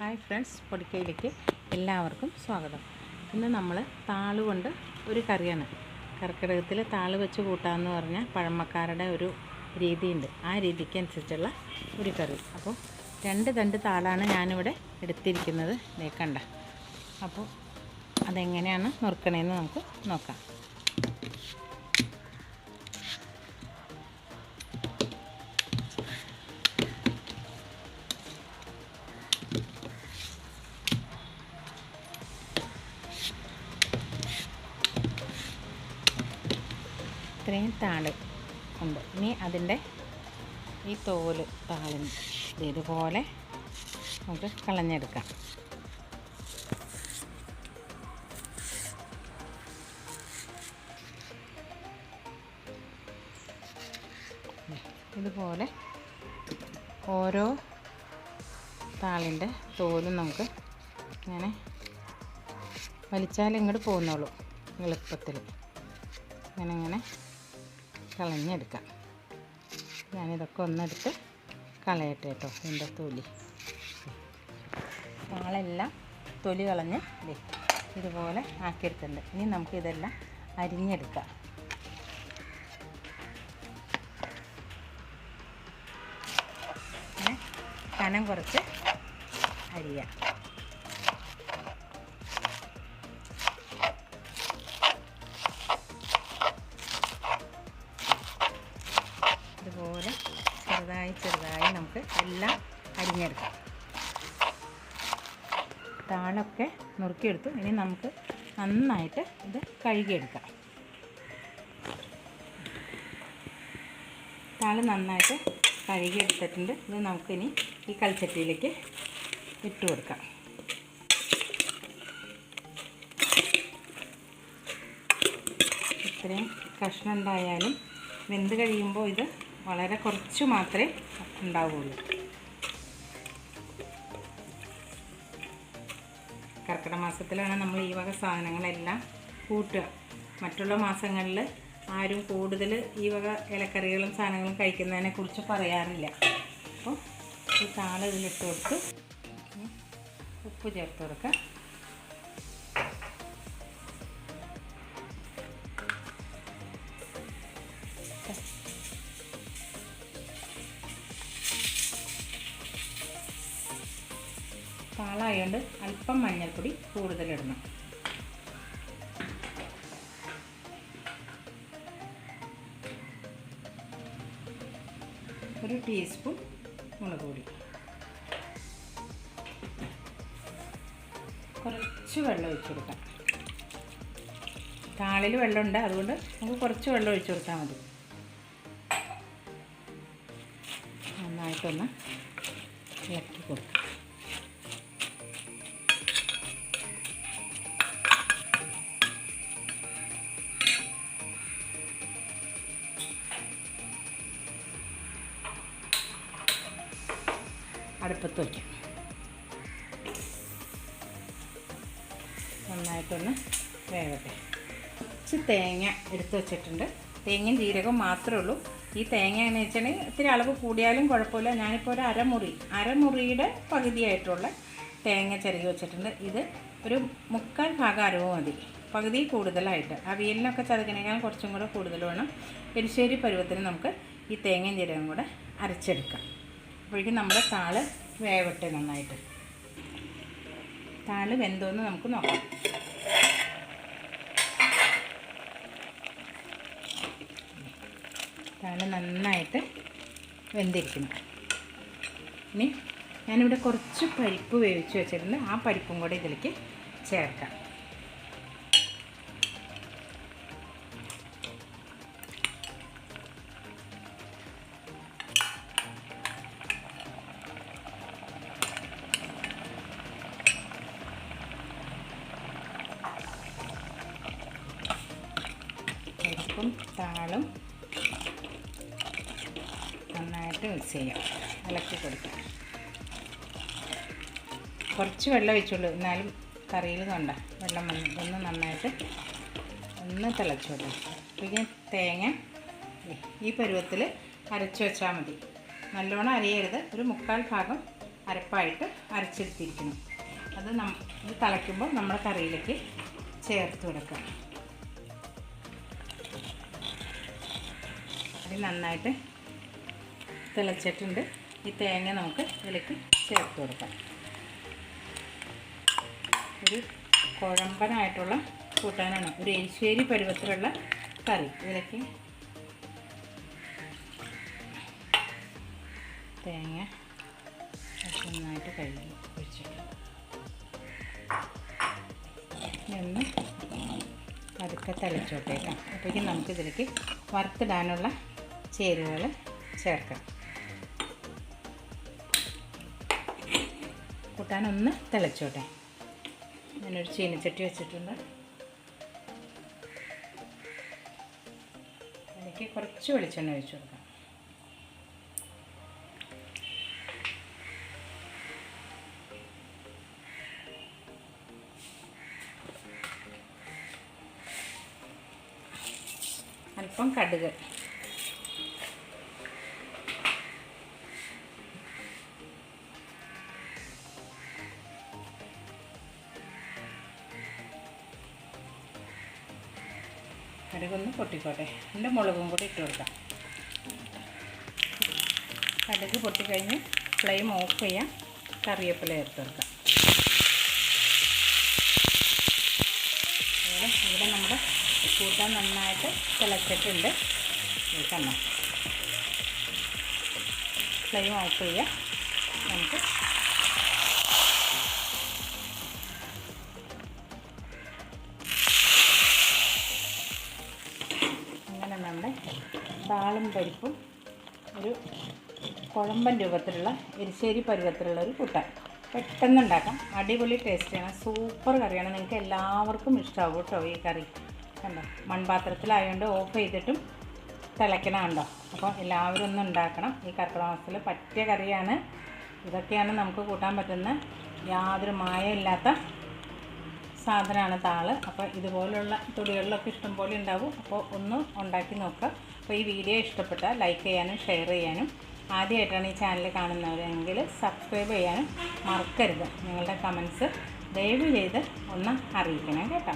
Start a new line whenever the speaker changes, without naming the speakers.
Hi friends പൊടിക്കയിലേക്ക് എല്ലാവർക്കും സ്വാഗതം. ഇന്ന് നമ്മൾ താൾ കൊണ്ട് ഒരു കറിയാണ്. കർക്കിടകത്തിൽ താൾ വെച്ച് കൂട്ടാമെന്ന് പറഞ്ഞാൽ പഴമക്കാരുടെ ഒരു രീതിയുണ്ട്. ആ രീതിക്ക് അനുസരിച്ചുള്ള ഒരു കറി. അപ്പോൾ രണ്ട് തണ്ട് താളാണ് ഞാനിവിടെ എടുത്തിരിക്കുന്നത്. നീക്കണ്ട കണ്ട. അപ്പോൾ അതെങ്ങനെയാണ് നുറുക്കണേന്ന് നമുക്ക് നോക്കാം. ഇത്രയും താൾ ഉണ്ട്. ഇനി അതിന്റെ ഈ തോൽ താളിന് ഇതുപോലെ നമുക്ക് കളഞ്ഞെടുക്കാം. ഇതുപോലെ ഓരോ താളിന്റെ തോലും നമുക്ക് ഇങ്ങനെ വലിച്ചാൽ ഇങ്ങോട്ട് പോകുന്നുള്ളൂ എളുപ്പത്തിൽ. ഇങ്ങനെ ഇങ്ങനെ കളഞ്ഞെടുക്കാം. ഞാനിതൊക്കെ ഒന്നെടുത്ത് കളയട്ടെ കേട്ടോ എന്റെ തൊലി. ഞങ്ങളെല്ലാം തൊലി കളഞ്ഞ് ഇതുപോലെ ആക്കിയെടുത്തിട്ടുണ്ട്. ഇനി നമുക്കിതെല്ലാം അരിഞ്ഞെടുക്കാം. കനം കുറച്ച് അരിയാം. നമുക്ക് എല്ലാം അരിഞ്ഞെടുക്കാം. താളൊക്കെ നുറുക്കിയെടുത്തു. ഇനി നമുക്ക് നന്നായിട്ട് ഇത് കഴുകിയെടുക്കാം. താൾ നന്നായിട്ട് കഴുകിയെടുത്തിട്ടുണ്ട്. ഇത് നമുക്കിനി ഈ കൽച്ചട്ടിയിലേക്ക് ഇട്ട് കൊടുക്കാം. ഇത്രയും കഷ്ണം ഉണ്ടായാലും വെന്ത് കഴിയുമ്പോൾ ഇത് വളരെ കുറച്ച് മാത്രമേ ഉണ്ടാവുള്ളൂ. കർക്കിടക മാസത്തിലാണ് നമ്മൾ ഈ വക സാധനങ്ങളെല്ലാം കൂട്ടുക. മറ്റുള്ള മാസങ്ങളിൽ ആരും കൂടുതൽ ഈ വക ഇലക്കറികളും സാധനങ്ങളും കഴിക്കുന്നതിനെ കുറിച്ച് പറയാറില്ല. അപ്പോൾ ഈ താള ഇതിലിട്ട് കൊടുത്ത് ഉപ്പ് ചേർത്ത് കൊടുക്കുക. താളായതുകൊണ്ട് അല്പം മഞ്ഞൾപ്പൊടി കൂടുതലിടണം. ഒരു ടീസ്പൂൺ മുളക് പൊടി. കുറച്ച് വെള്ളം ഒഴിച്ചു കൊടുക്കാം. താളിൽ വെള്ളമുണ്ട് അതുകൊണ്ട് നമുക്ക് കുറച്ച് വെള്ളം ഒഴിച്ചു കൊടുത്താൽ മതി. നന്നായിട്ടൊന്ന് ഇളക്കി കൊടുക്കാം. അടുപ്പത്ത് വയ്ക്കാം നന്നായിട്ടൊന്ന് വേവട്ടെ. കുറച്ച് തേങ്ങ എടുത്ത് വെച്ചിട്ടുണ്ട്. തേങ്ങയും ജീരകവും മാത്രമേ ഉള്ളൂ. ഈ തേങ്ങ എന്ന് വെച്ചിട്ടുണ്ടെങ്കിൽ ഇത്തിരി അളവ് കൂടിയാലും കുഴപ്പമില്ല. ഞാനിപ്പോൾ ഒരു അരമുറി അരമുറിയുടെ പകുതിയായിട്ടുള്ള തേങ്ങ ചിരകി വെച്ചിട്ടുണ്ട്. ഇത് ഒരു മുക്കാൽ ഭാഗം അരവ് മതി. പകുതി കൂടുതലായിട്ട്. അവിയലിനൊക്കെ ചതക്കണേക്കാൾ കുറച്ചും കൂടെ കൂടുതൽ വേണം. എരിശ്ശേരി പരുവത്തിന് നമുക്ക് ഈ തേങ്ങയും ജീരകം കൂടെ അരച്ചെടുക്കാം. അപ്പോഴേക്കും നമ്മുടെ താൾ വേവട്ടെ നന്നായിട്ട്. താൾ വെന്തോന്ന് നമുക്ക് നോക്കാം. താൾ നന്നായിട്ട് വെന്തിരിക്കുന്നു. ഇനി ഞാനിവിടെ കുറച്ച് പരിപ്പ് വേവിച്ച് വെച്ചിട്ടുണ്ട്. ആ പരിപ്പും കൂടെ ഇതിലേക്ക് ചേർക്കാം. പരിപ്പും താളും നന്നായിട്ട് മിക്സ് ചെയ്യാം. ഇളക്കി കൊടുക്കാം. കുറച്ച് വെള്ളം ഒഴിച്ചുള്ളൂ. എന്നാലും കറിയിൽ കണ്ട വെള്ളം വന്ന് ഒന്ന് നന്നായിട്ട് ഒന്ന് തിളച്ചോളൂ പിന്നെ തേങ്ങ ഈ പരുവത്തിൽ അരച്ച് വെച്ചാൽ മതി. നല്ലോണം അരിയരുത്. ഒരു മുക്കാൽ ഭാഗം അരപ്പായിട്ട് അരച്ചെടുത്തിരിക്കണം. അത് നം ഇത് തിളയ്ക്കുമ്പോൾ നമ്മുടെ കറിയിലേക്ക് ചേർത്ത് കൊടുക്കുക. ഇത് നന്നായിട്ട് തിളച്ചിട്ടുണ്ട്. ഈ തേങ്ങ നമുക്ക് ഇതിലേക്ക് ചേർത്ത് കൊടുക്കാം. ഒരു കുഴമ്പനായിട്ടുള്ള കൂട്ടാനാണ്. ഒരു എരിശ്ശേരി പരുവത്തിലുള്ള കറി. ഇതിലേക്ക് തേങ്ങ നന്നായിട്ട് കഴുകി ഒഴിച്ചിട്ട് ഒന്ന് പതുക്കെ തിളച്ചോട്ടേക്കാം. അപ്പോഴേക്കും നമുക്കിതിലേക്ക് വറുത്തിടാനുള്ള ചേരുവകൾ ചേർക്കാം കൂട്ടാനൊന്ന് തിളച്ചോട്ടെ. ഞാനൊരു ചീനച്ചട്ടി വെച്ചിട്ടുണ്ട്. അതിലേക്ക് കുറച്ച് വെളിച്ചെണ്ണ ഒഴിച്ചു കൊടുക്കാം. അല്പം കടുക്. കടുകൊന്ന് പൊട്ടിക്കോട്ടെ. എന്റെ മുളകും കൂടി ഇട്ട് കൊടുക്കാം. കടുക് പൊട്ടിക്കഴിഞ്ഞ് ഫ്ലെയിം ഓഫ് ചെയ്യാം. കറിവേപ്പില ചേർത്ത് കൊടുക്കാം. അതുപോലെ ഇവിടെ നമ്മുടെ കൂട്ടാൻ നന്നായിട്ട് തിളച്ചിട്ടുണ്ട്. കണ്ണ ഫ്ലെയിം ഓഫ് ചെയ്യാം. നമുക്ക് താളും പരിപ്പും ഒരു കുഴമ്പൻ രൂപത്തിലുള്ള എരിശ്ശേരി പരുവത്തിലുള്ള ഒരു കൂട്ടാൻ. പെട്ടെന്ന് ഉണ്ടാക്കാം അടിപൊളി ടേസ്റ്റാണ്. സൂപ്പർ കറിയാണ്. നിങ്ങൾക്ക് എല്ലാവർക്കും ഇഷ്ടമാവും കേട്ടോ ഈ കറി. കണ്ടോ? മൺപാത്രത്തിലായതുകൊണ്ട് ഓഫ് ചെയ്തിട്ടും തിളയ്ക്കണം അപ്പോൾ എല്ലാവരും ഒന്ന് ഉണ്ടാക്കണം. ഈ കർക്കിടക മാസത്തിൽ പറ്റിയ കറിയാണ്. ഇതൊക്കെയാണ് നമുക്ക് കൂട്ടാൻ പറ്റുന്ന യാതൊരു മായമില്ലാത്ത സാധനമാണ് താൾ. അപ്പോൾ ഇതുപോലുള്ള തുടികളിലൊക്കെ ഇഷ്ടം പോലെ ഉണ്ടാവും. അപ്പോൾ ഒന്ന് ഉണ്ടാക്കി നോക്കുക. അപ്പോൾ ഈ വീഡിയോ ഇഷ്ടപ്പെട്ടാൽ ലൈക്ക് ചെയ്യാനും ഷെയർ ചെയ്യാനും ആദ്യമായിട്ടാണ് ഈ ചാനൽ കാണുന്നവരെങ്കിൽ സബ്സ്ക്രൈബ് ചെയ്യാനും മറക്കരുത്. നിങ്ങളുടെ കമൻസ് ദയവ് ചെയ്ത് ഒന്ന് അറിയിക്കണം കേട്ടോ.